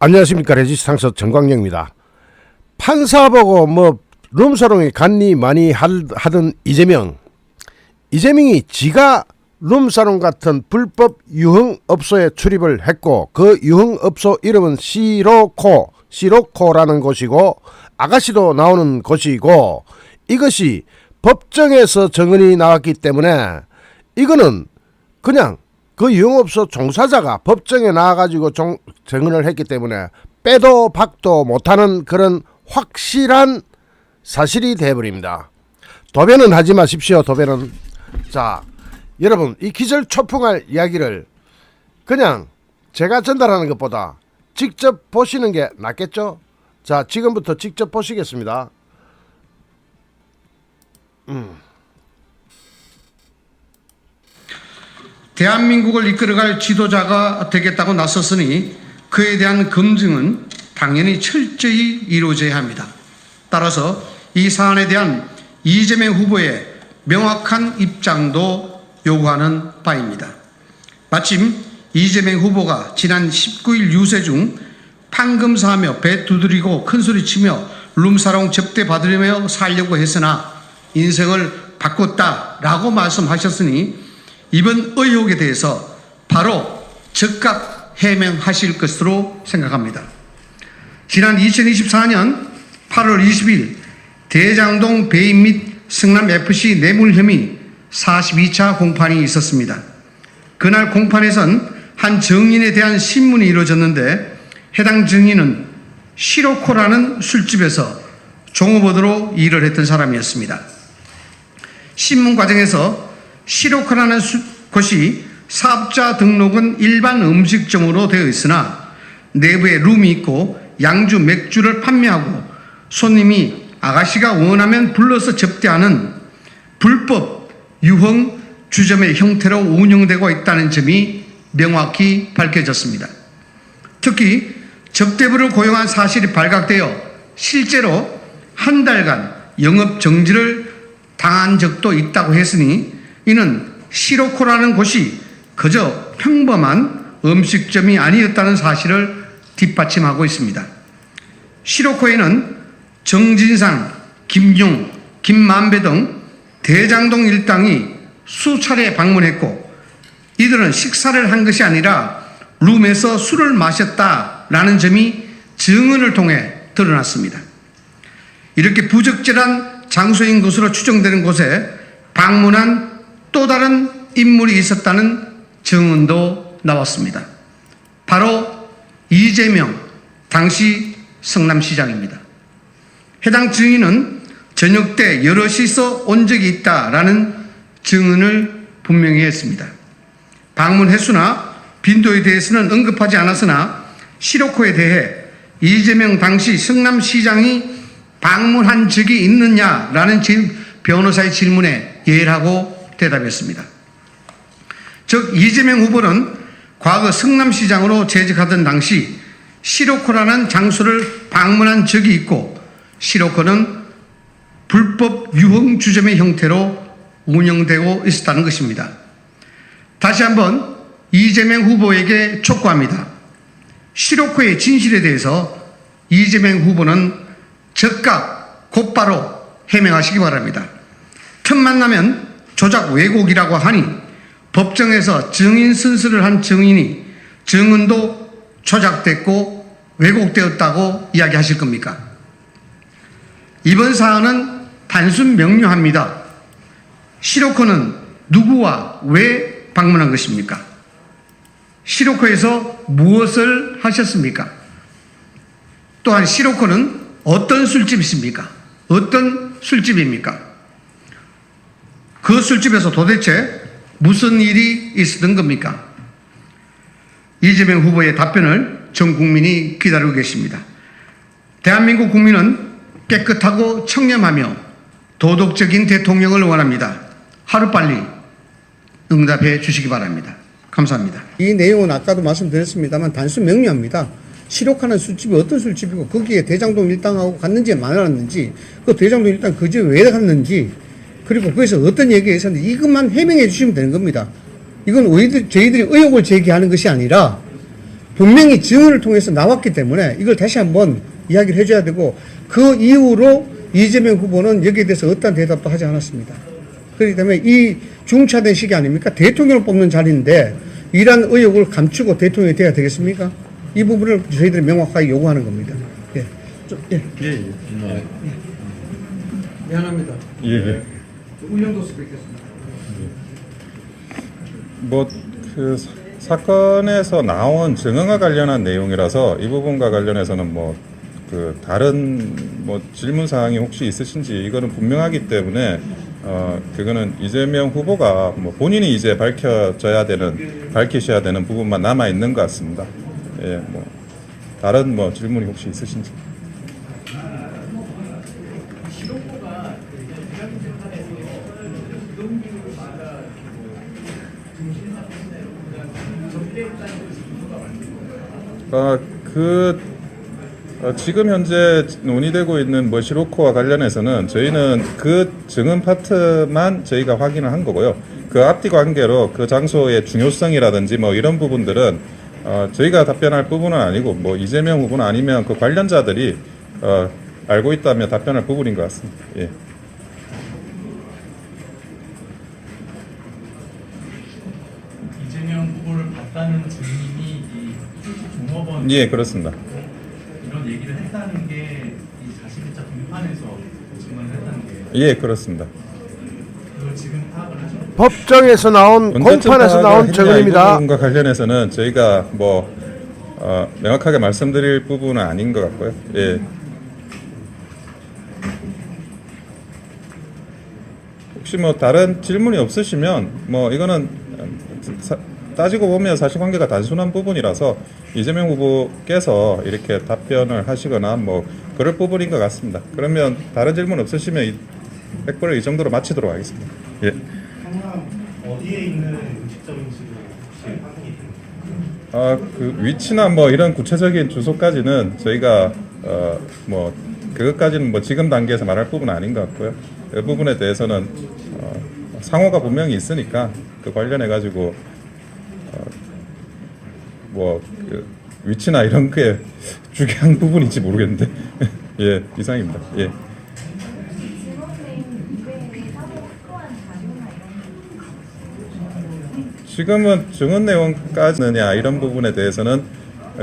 안녕하십니까 레지스탕스 정광영입니다. 판사 보고 뭐 룸사롱에 간니 많이 할- 하던 이재명 이재명이 지가 룸사롱 같은 불법 유흥업소에 출입을 했고 그 유흥업소 이름은 시로코 시로코라는 곳이고 아가씨도 나오는 곳이고 이것이 법정에서 증언이 나왔기 때문에 이거는 그냥 그 유흥업소 종사자가 법정에 나와가지고 종, 증언을 했기 때문에 빼도 박도 못하는 그런 확실한 사실이 돼버립니다. 도배는 하지 마십시오. 도배는 자 여러분 이 기절 초풍할 이야기를 그냥 제가 전달하는 것보다 직접 보시는 게 낫겠죠? 자 지금부터 직접 보시겠습니다. 대한민국을 이끌어갈 지도자가 되겠다고 나섰으니 그에 대한 검증은 당연히 철저히 이루어져야 합니다. 따라서 이 사안에 대한 이재명 후보의 명확한 입장도 요구하는 바입니다. 마침 이재명 후보가 지난 19일 유세 중 판금사하며 배 두드리고 큰소리치며 룸사롱 접대 받으려며 살려고 했으나 인생을 바꿨다라고 말씀하셨으니 이번 의혹에 대해서 바로 즉각 해명하실 것으로 생각합니다. 지난 2024년 8월 20일 대장동 배임 및 성남 FC 뇌물 혐의 42차 공판이 있었습니다. 그날 공판에선 한 증인에 대한 신문이 이루어졌는데 해당 증인은 시로코라는 술집에서 종업원으로 일을 했던 사람이었습니다. 신문 과정에서 시로코라는 수- 곳이 사업자 등록은 일반 음식점으로 되어 있으나 내부에 룸이 있고 양주 맥주를 판매하고 손님이 아가씨가 원하면 불러서 접대하는 불법 유흥 주점의 형태로 운영되고 있다는 점이 명확히 밝혀졌습니다. 특히 접대부를 고용한 사실이 발각되어 실제로 한 달간 영업 정지를 당한 적도 있다고 했으니 이는 시로코라는 곳이 그저 평범한 음식점이 아니었다는 사실을 뒷받침하고 있습니다. 시로코에는 정진상, 김용, 김만배 등 대장동 일당이 수차례 방문했고 이들은 식사를 한 것이 아니라 룸에서 술을 마셨다라는 점이 증언을 통해 드러났습니다. 이렇게 부적절한 장소인 것으로 추정되는 곳에 방문한 또 다른 인물이 있었다는 증언도 나왔습니다. 바로 이재명 당시 성남시장입니다. 해당 증인은 저녁 때 여럿이서 온 적이 있다라는 증언을 분명히 했습니다. 방문 횟수나 빈도에 대해서는 언급하지 않았으나 시로코에 대해 이재명 당시 성남시장이 방문한 적이 있느냐라는 질- 변호사의 질문에 예라고 대답했습니다. 즉 이재명 후보는 과거 성남시장으로 재직하던 당시 시로코라는 장소를 방문한 적이 있고 시로코는 불법 유흥 주점의 형태로 운영되고 있었다는 것입니다. 다시 한번 이재명 후보에게 촉구합니다. 시로코의 진실에 대해서 이재명 후보는 즉각 곧바로 해명하시기 바랍니다. 틈만 나면 조작 왜곡이라고 하니 법정에서 증인 순서를 한 증인이 증언도 조작됐고 왜곡되었다고 이야기하실 겁니까? 이번 사안은 단순 명료합니다. 시로코는 누구와 왜 방문한 것입니까? 시로코에서 무엇을 하셨습니까? 또한 시로코는 어떤 술집이십니까? 어떤 술집입니까? 그 술집에서 도대체 무슨 일이 있었던 겁니까? 이재명 후보의 답변을 전 국민이 기다리고 계십니다. 대한민국 국민은 깨끗하고 청렴하며 도덕적인 대통령을 원합니다. 하루빨리 응답해 주시기 바랍니다. 감사합니다. 이 내용은 아까도 말씀드렸습니다만 단순 명료합니다. 시록하는 술집이 어떤 술집이고 거기에 대장동 일당하고 갔는지 말았는지 그 대장동 일당 그 집에 왜 갔는지 그리고 거기서 어떤 얘기가 있었는지 이것만 해명해 주시면 되는 겁니다. 이건 저희들, 저희들이 의혹을 제기하는 것이 아니라 분명히 증언을 통해서 나왔기 때문에 이걸 다시 한번 이야기를 해줘야 되고 그 이후로 이재명 후보는 여기에 대해서 어떠한 대답도 하지 않았습니다. 그렇기 때문에 이 중차된 시기 아닙니까? 대통령을 뽑는 자리인데 이러한 의혹을 감추고 대통령이 돼야 되겠습니까? 이 부분을 저희들이 명확하게 요구하는 겁니다. 예. 좀, 예. 미안합니다. 예, 뭐그 사건에서 나온 증언과 관련한 내용이라서 이 부분과 관련해서는 뭐 그 다른 뭐 질문 사항이 혹시 있으신지 이거는 분명하기 때문에 어 그거는 이재명 후보가 뭐 본인이 이제 밝혀져야 되는 밝히셔야 되는 부분만 남아 있는 것 같습니다. 예, 뭐 다른 뭐 질문이 혹시 있으신지. 아, 그 어, 지금 현재 논의되고 있는 뭐 시로코와 관련해서는 저희는 그 증언 파트만 저희가 확인을 한 거고요. 그 앞뒤 관계로 그 장소의 중요성이라든지 뭐 이런 부분들은 어, 저희가 답변할 부분은 아니고 뭐 이재명 후보는 아니면 그 관련자들이 어, 알고 있다면 답변할 부분인 것 같습니다. 예. 이재명 후보를 봤다는 증인이 이 종업원 예, 그렇습니다. 이런 얘기를 했다는 게 이 자신의차 공판에서 증언을 했다는 게 예, 그렇습니다. 그걸 지금 파악을 하셨나요? 법정에서 나온 공판에서 나온 증언입니다. 부분과 관련해서는 저희가 뭐 어, 명확하게 말씀드릴 부분은 아닌 것 같고요. 예. 혹시 뭐 다른 질문이 없으시면 뭐 이거는 사- 따지고 보면 사실관계가 단순한 부분이라서 이재명 후보께서 이렇게 답변을 하시거나 뭐 그럴 부분인 것 같습니다. 그러면 다른 질문 없으시면 이 백벌을 이 정도로 마치도록 하겠습니다. 예. 어디에 있는 음식점인지도 혹시 확인이 됩니까? 아, 그 위치나 뭐 이런 구체적인 주소까지는 저희가 어, 뭐 그것까지는 뭐 지금 단계에서 말할 부분은 아닌 것 같고요. 그 부분에 대해서는 어, 상호가 분명히 있으니까 그 관련해 가지고 어, 뭐 그 위치나 이런 게 중요한 부분인지 모르겠는데 예 이상입니다. 예. 지금은 증언 내용까지느냐 이런 부분에 대해서는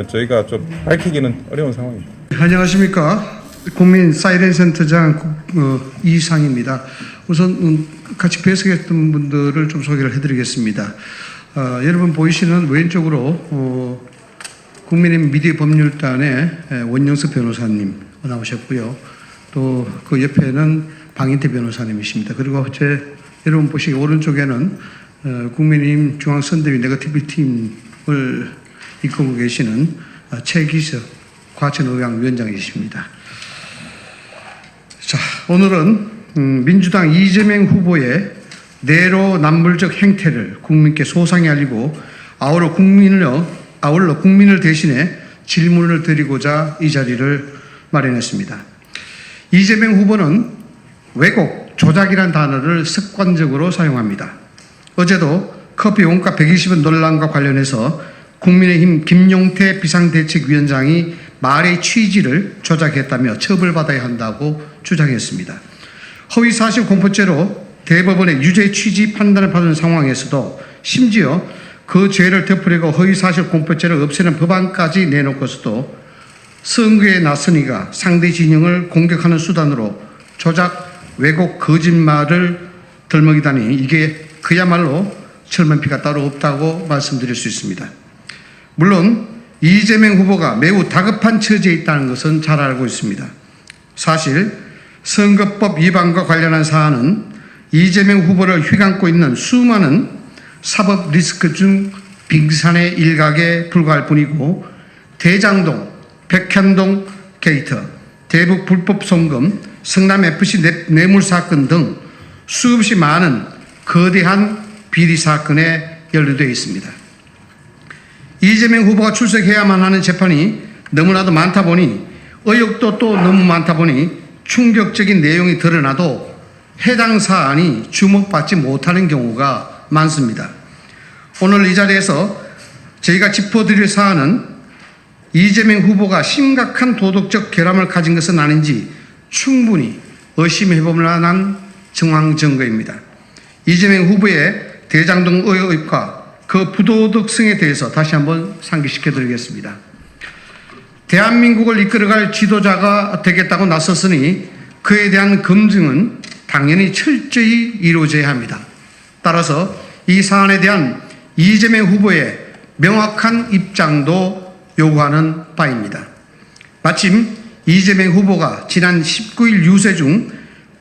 저희가 좀 밝히기는 어려운 상황입니다. 안녕하십니까. 국민 사이렌 센터장 어, 이상입니다. 우선 음, 같이 배석했던 분들을 좀 소개를 해드리겠습니다. 어, 여러분 보이시는 왼쪽으로 어, 국민의힘 미디어 법률단의 에, 원영석 변호사님 나오셨고요. 또 그 옆에는 방인태 변호사님이십니다. 그리고 제 여러분 보시기 오른쪽에는 어, 국민의힘 중앙선대위 네거티브 팀을 이끌고 계시는 어, 최기석 과천의왕 위원장이십니다. 자, 오늘은 음, 민주당 이재명 후보의 내로남불적 행태를 국민께 소상히 알리고 아울러 국민을 아울러 국민을 대신해 질문을 드리고자 이 자리를 마련했습니다. 이재명 후보는 왜곡, 조작이란 단어를 습관적으로 사용합니다. 어제도 커피 원가 120원 논란과 관련해서 국민의힘 김용태 비상대책위원장이 말의 취지를 조작했다며 처벌받아야 한다고 주장했습니다. 허위사실 공포죄로 대법원의 유죄 취지 판단을 받은 상황에서도 심지어 그 죄를 덮으려고 허위사실 공포죄를 없애는 법안까지 내놓고서도 선거에 나서니가 상대 진영을 공격하는 수단으로 조작, 왜곡, 거짓말을 덜먹이다니 이게 그야말로 철면피가 따로 없다고 말씀드릴 수 있습니다. 물론 이재명 후보가 매우 다급한 처지에 있다는 것은 잘 알고 있습니다. 사실 선거법 위반과 관련한 사안은 이재명 후보를 휘감고 있는 수많은 사법 리스크 중 빙산의 일각에 불과할 뿐이고 대장동, 백현동 게이트, 대북 불법 송금, 성남 FC 뇌- 뇌물 사건 등 수없이 많은 거대한 비리 사건에 연루되어 있습니다. 이재명 후보가 출석해야만 하는 재판이 너무나도 많다 보니 의혹도 또 너무 많다 보니 충격적인 내용이 드러나도 해당 사안이 주목받지 못하는 경우가 많습니다. 오늘 이 자리에서 저희가 짚어드릴 사안은 이재명 후보가 심각한 도덕적 결함을 가진 것은 아닌지 충분히 의심해 볼 만한 정황 증거입니다. 이재명 후보의 대장동 의혹과 그 부도덕성에 대해서 다시 한번 상기시켜 드리겠습니다. 대한민국을 이끌어갈 지도자가 되겠다고 나섰으니 그에 대한 검증은 당연히 철저히 이루어져야 합니다. 따라서 이 사안에 대한 이재명 후보의 명확한 입장도 요구하는 바입니다. 마침 이재명 후보가 지난 19일 유세 중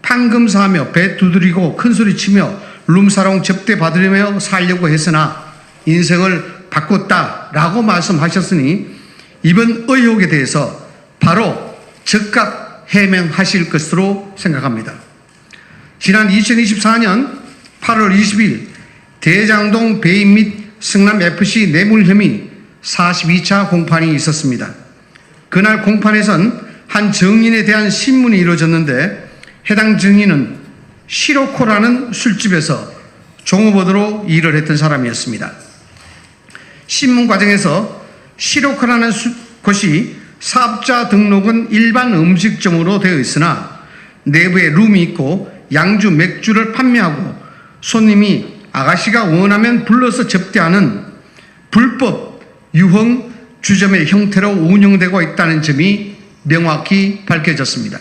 판금사하며 배 두드리고 큰소리치며 룸사롱 접대 받으려며 살려고 했으나 인생을 바꿨다라고 말씀하셨으니 이번 의혹에 대해서 바로 즉각 해명하실 것으로 생각합니다. 지난 2024년 8월 20일 대장동 배임 및 성남 FC 뇌물 혐의 42차 공판이 있었습니다. 그날 공판에선 한 증인에 대한 신문이 이루어졌는데 해당 증인은 시로코라는 술집에서 종업원으로 일을 했던 사람이었습니다. 신문 과정에서 시로코라는 수- 곳이 사업자 등록은 일반 음식점으로 되어 있으나 내부에 룸이 있고 양주 맥주를 판매하고 손님이 아가씨가 원하면 불러서 접대하는 불법 유흥 주점의 형태로 운영되고 있다는 점이 명확히 밝혀졌습니다.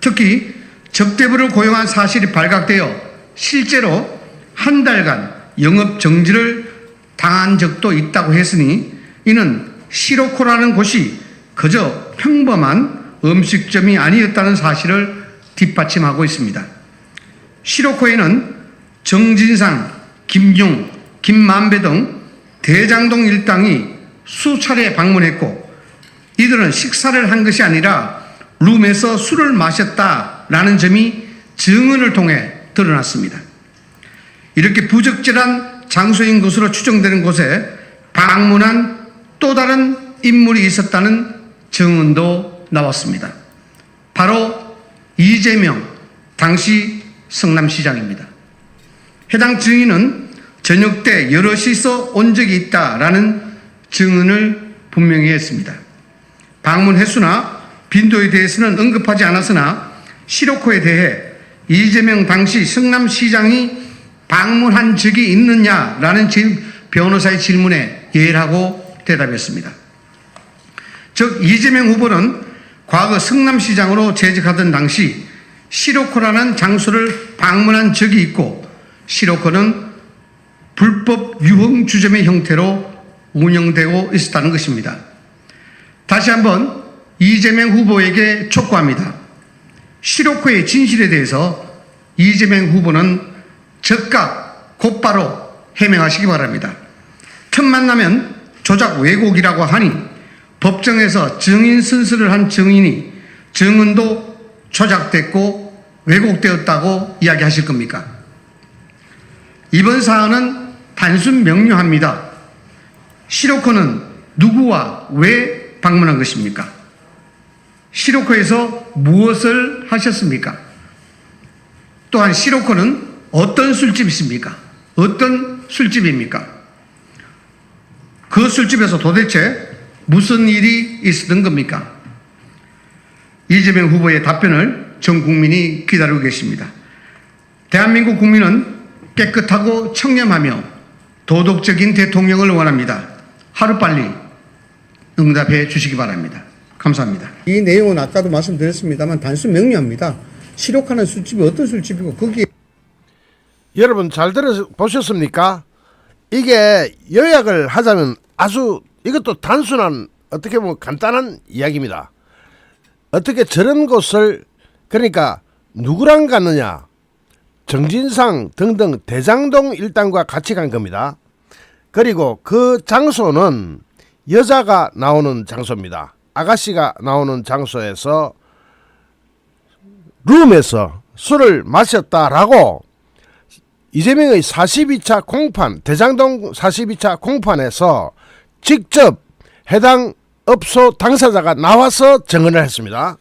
특히 접대부를 고용한 사실이 발각되어 실제로 한 달간 영업 정지를 당한 적도 있다고 했으니 이는 시로코라는 곳이 그저 평범한 음식점이 아니었다는 사실을 뒷받침하고 있습니다. 시로코에는 정진상, 김용, 김만배 등 대장동 일당이 수차례 방문했고 이들은 식사를 한 것이 아니라 룸에서 술을 마셨다라는 점이 증언을 통해 드러났습니다. 이렇게 부적절한 장소인 것으로 추정되는 곳에 방문한 또 다른 인물이 있었다는 증언도 나왔습니다. 바로 이재명 당시 성남시장입니다. 해당 증인은 저녁 때 여럿이서 온 적이 있다라는 증언을 분명히 했습니다. 방문 횟수나 빈도에 대해서는 언급하지 않았으나 시로코에 대해 이재명 당시 성남시장이 방문한 적이 있느냐라는 질- 변호사의 질문에 예라고 대답했습니다. 즉 이재명 후보는 과거 성남시장으로 재직하던 당시 시로코라는 장소를 방문한 적이 있고 시로코는 불법 유흥 주점의 형태로 운영되고 있었다는 것입니다. 다시 한번 이재명 후보에게 촉구합니다. 시로코의 진실에 대해서 이재명 후보는 즉각 곧바로 해명하시기 바랍니다. 틈만 나면 조작 왜곡이라고 하니 법정에서 증인 선서를 한 증인이 증언도 조작됐고 왜곡되었다고 이야기하실 겁니까? 이번 사안은 단순 명료합니다. 시로코는 누구와 왜 방문한 것입니까? 시로코에서 무엇을 하셨습니까? 또한 시로코는 어떤 술집이십니까? 어떤 술집입니까? 그 술집에서 도대체 무슨 일이 있었던 겁니까? 이재명 후보의 답변을 전 국민이 기다리고 계십니다. 대한민국 국민은 깨끗하고 청렴하며 도덕적인 대통령을 원합니다. 하루빨리 응답해 주시기 바랍니다. 감사합니다. 이 내용은 아까도 말씀드렸습니다만 단순 명료합니다. 시록하는 술집이 어떤 술집이고 거기에 여러분 잘 들어 보셨습니까? 이게 요약을 하자면 아주 이것도 단순한 어떻게 보면 간단한 이야기입니다. 어떻게 저런 곳을 그러니까 누구랑 갔느냐? 정진상 등등 대장동 일당과 같이 간 겁니다. 그리고 그 장소는 여자가 나오는 장소입니다. 아가씨가 나오는 장소에서 룸에서 술을 마셨다라고 이재명의 42차 공판, 대장동 42차 공판에서 직접 해당 업소 당사자가 나와서 증언을 했습니다.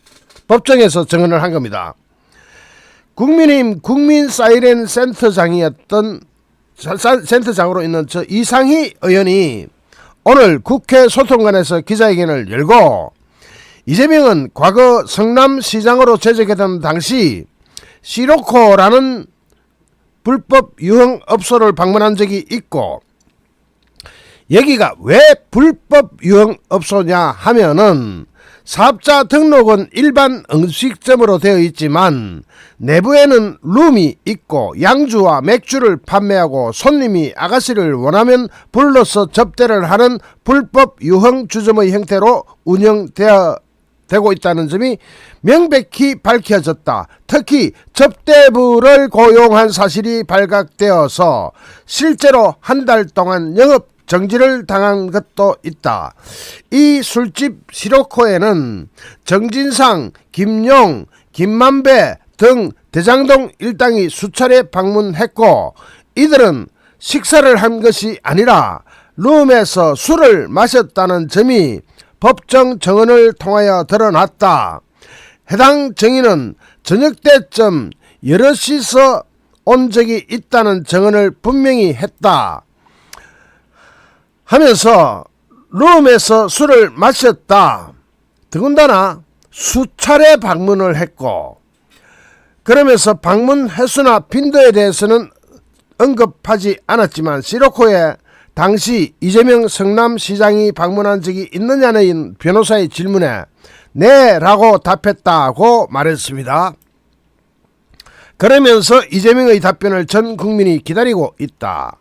법정에서 증언을 한 겁니다. 국민의힘 국민 사이렌 센터장이었던 센터장으로 있는 저 이상희 의원이 오늘 국회 소통관에서 기자회견을 열고 이재명은 과거 성남시장으로 재직했던 당시 시로코라는 불법 유흥 업소를 방문한 적이 있고 여기가 왜 불법 유흥 업소냐 하면은 사업자 등록은 일반 음식점으로 되어 있지만 내부에는 룸이 있고 양주와 맥주를 판매하고 손님이 아가씨를 원하면 불러서 접대를 하는 불법 유흥 주점의 형태로 운영되어 되고 있다는 점이 명백히 밝혀졌다. 특히 접대부를 고용한 사실이 발각되어서 실제로 한 달 동안 영업 정지를 당한 것도 있다. 이 술집 시로코에는 정진상, 김용, 김만배 등 대장동 일당이 수차례 방문했고 이들은 식사를 한 것이 아니라 룸에서 술을 마셨다는 점이 법정 정언을 통하여 드러났다. 해당 정인은 저녁 때쯤 여럿이서 온 적이 있다는 정언을 분명히 했다. 하면서 룸에서 술을 마셨다. 더군다나 수차례 방문을 했고 그러면서 방문 횟수나 빈도에 대해서는 언급하지 않았지만 시로코에 당시 이재명 성남시장이 방문한 적이 있느냐는 변호사의 질문에 네 라고 답했다고 말했습니다. 그러면서 이재명의 답변을 전 국민이 기다리고 있다.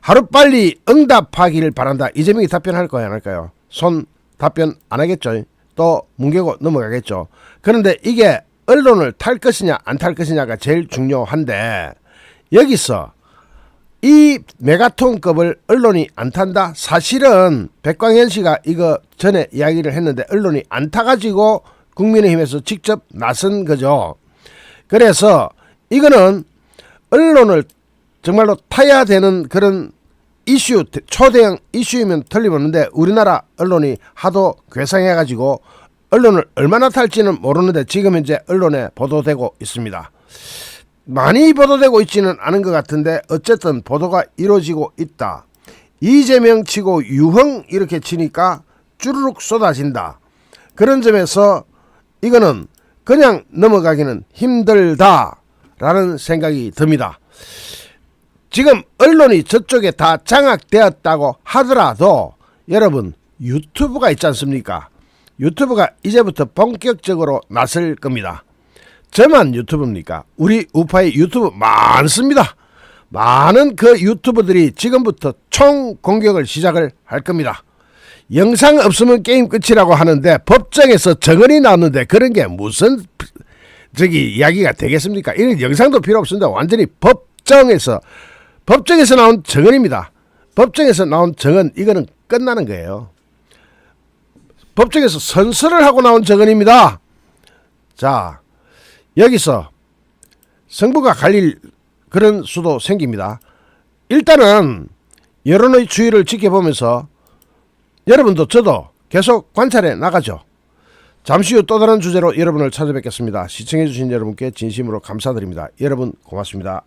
하루빨리 응답하기를 바란다. 이재명이 답변할 거야 안 할까요? 손 답변 안 하겠죠. 또 뭉개고 넘어가겠죠. 그런데 이게 언론을 탈 것이냐 안 탈 것이냐가 제일 중요한데 여기서 이 메가톤급을 언론이 안 탄다? 사실은 백광현 씨가 이거 전에 이야기를 했는데 언론이 안 타가지고 국민의힘에서 직접 나선 거죠. 그래서 이거는 언론을 정말로 타야 되는 그런 이슈 초대형 이슈이면 틀림없는데 우리나라 언론이 하도 괴상해가지고 언론을 얼마나 탈지는 모르는데 지금 현재 언론에 보도되고 있습니다. 많이 보도되고 있지는 않은 것 같은데 어쨌든 보도가 이루어지고 있다. 이재명 치고 유흥 이렇게 치니까 쭈르륵 쏟아진다. 그런 점에서 이거는 그냥 넘어가기는 힘들다 라는 생각이 듭니다. 지금 언론이 저쪽에 다 장악되었다고 하더라도 여러분 유튜브가 있지 않습니까? 유튜브가 이제부터 본격적으로 나설 겁니다. 저만 유튜브입니까? 우리 우파의 유튜브 많습니다. 많은 그 유튜브들이 지금부터 총 공격을 시작을 할 겁니다. 영상 없으면 게임 끝이라고 하는데 법정에서 정언이 나왔는데 그런 게 무슨 저기 이야기가 되겠습니까? 이런 영상도 필요 없습니다. 완전히 법정에서 법정에서 나온 정언입니다. 법정에서 나온 정언 이거는 끝나는 거예요. 법정에서 선서를 하고 나온 정언입니다. 자, 여기서 성부가 갈릴 그런 수도 생깁니다. 일단은 여론의 추이를 지켜보면서 여러분도 저도 계속 관찰해 나가죠. 잠시 후 또 다른 주제로 여러분을 찾아뵙겠습니다. 시청해주신 여러분께 진심으로 감사드립니다. 여러분 고맙습니다.